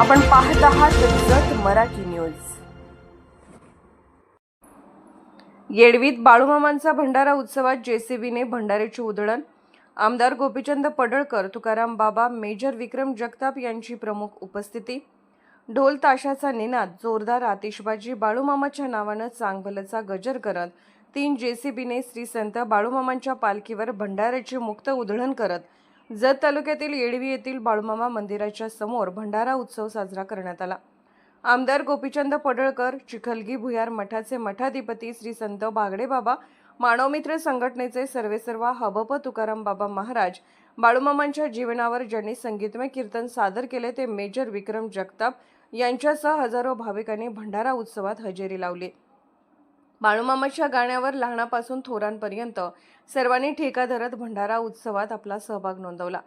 आपण पाहत आहात जत मराठी न्यूज. येडवीत बाळूमामांचा भंडारा उत्सवात जेसीबीने भंडाऱ्याची उधळण. आमदार गोपीचंद पडळकर तुकाराम बाबा मेजर विक्रम जगताप यांची प्रमुख उपस्थिती. ढोल ताशाचा निनाद जोरदार आतिषबाजी बाळूमामाच्या नावानं चांगभलचा गजर करत. तीन जेसीबीने श्री संत बाळूमामांच्या पालखीवर भंडाऱ्याचे मुक्त उधळण करत. जत तालुक्यातील येडवी येथील बाळूमामा मंदिराच्या समोर भंडारा उत्सव साजरा करण्यात आला. आमदार गोपीचंद पडळकर चिखलगी भुयार मठाचे मठाधिपती श्री संत बागडे बाबा मानवमित्र संघटनेचे सर्वेसर्वा हबप तुकाराम बाबा महाराज बाळूमामांच्या जीवनावर ज्यांनी संगीतमय कीर्तन सादर केले ते मेजर विक्रम जगताप यांच्यासह हजारो भाविकांनी भंडारा उत्सवात हजेरी लावली. बाळूमामाच्या गाण्यावर लहानापासून थोरांपर्यंत सर्वांनी ठेका धरत भंडारा उत्सवात आपला सहभाग नोंदवला.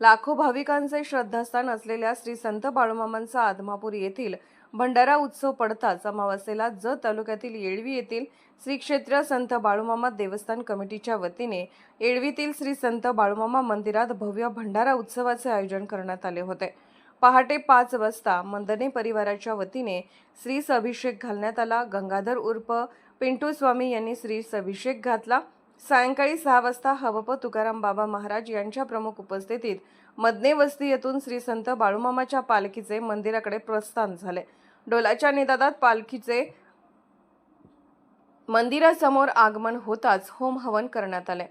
लाखो भाविकांचे श्रद्धास्थान असलेल्या श्री संत बाळूमामांचा आदमापूर येथील भंडारा उत्सव पडताच अमावस्येला जत तालुक्यातील येळवी येथील श्री क्षेत्र संत बाळूमामा देवस्थान कमिटीच्या वतीने येळवीतील श्री संत बाळूमामा मंदिरात भव्य भंडारा उत्सवाचे आयोजन करण्यात आले होते. पहाटे पाच वाजता मंदने परिवाराच्या वतीने श्रीस अभिषेक घालण्यात आला. गंगाधर उर्फ पिंटू स्वामी यांनी श्रीस अभिषेक घातला. सायंकाळी सहा वाजता हवप तुकाराम बाबा महाराज यांच्या प्रमुख उपस्थितीत मदने वस्ती येथून श्री संत बाळूमामाच्या पालखीचे मंदिराकडे प्रस्थान झाले. डोलाच्या निदादात पालखीचे मंदिरासमोर आगमन होताच होम हवन करण्यात आले.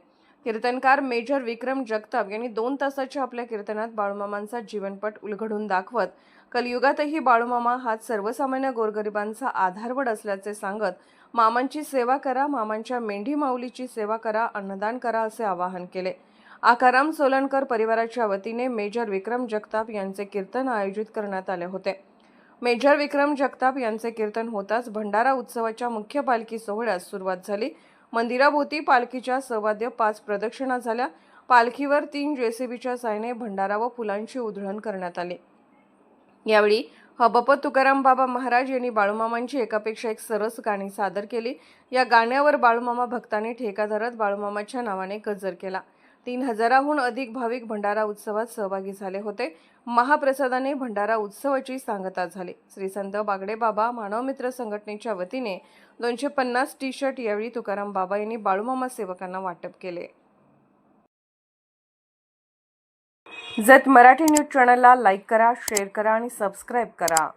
कीर्तनकार मेजर विक्रम जगताप यांनी दोन तासाच्या आपल्या कीर्तनात बाळूमामांचा जीवनपट उलगडून दाखवत कलियुगातही बाळूमामा हाच सर्वसामान्य गोरगरिबांचा आधारवड असल्याचे सांगत मामांची सेवा करा मामांच्या मेंढी माऊलीची सेवा करा अन्नदान करा असे आवाहन केले. आकाराम सोलनकर परिवाराच्या वतीने मेजर विक्रम जगताप यांचे कीर्तन आयोजित करण्यात आले होते. मेजर विक्रम जगताप यांचे कीर्तन होताच भंडारा उत्सवाच्या मुख्य पालखी सोहळ्यास सुरुवात झाली. मंदिराभोवती पालखीच्या सवाद्य पाच प्रदक्षिणा झाल्या. पालखीवर तीन जेसीबीच्या साहाय्याने भंडारा व फुलांची उधळण करण्यात आले. यावेळी हबप तुकाराम बाबा महाराज यांनी बाळूमामांची एकापेक्षा एक सरस गाणी सादर केली. या गाण्यावर बाळूमामा भक्तांनी ठेका धरत बाळूमामाच्या नावाने गजर केला. तीन हजाराहून अधिक भाविक भंडारा उत्सवात सहभागी झाले होते. महाप्रसादाने भंडारा उत्सवाची सांगता झाली. श्री संत बागडे बाबा मानवमित्र संघटनेच्या वतीने दोनशे पन्नास टी शर्ट यावेळी तुकाराम बाबा यांनी बाळूमामा सेवकांना वाटप केले. जत मराठी न्यूज चॅनलला लाईक करा शेअर करा आणि सबस्क्राईब करा.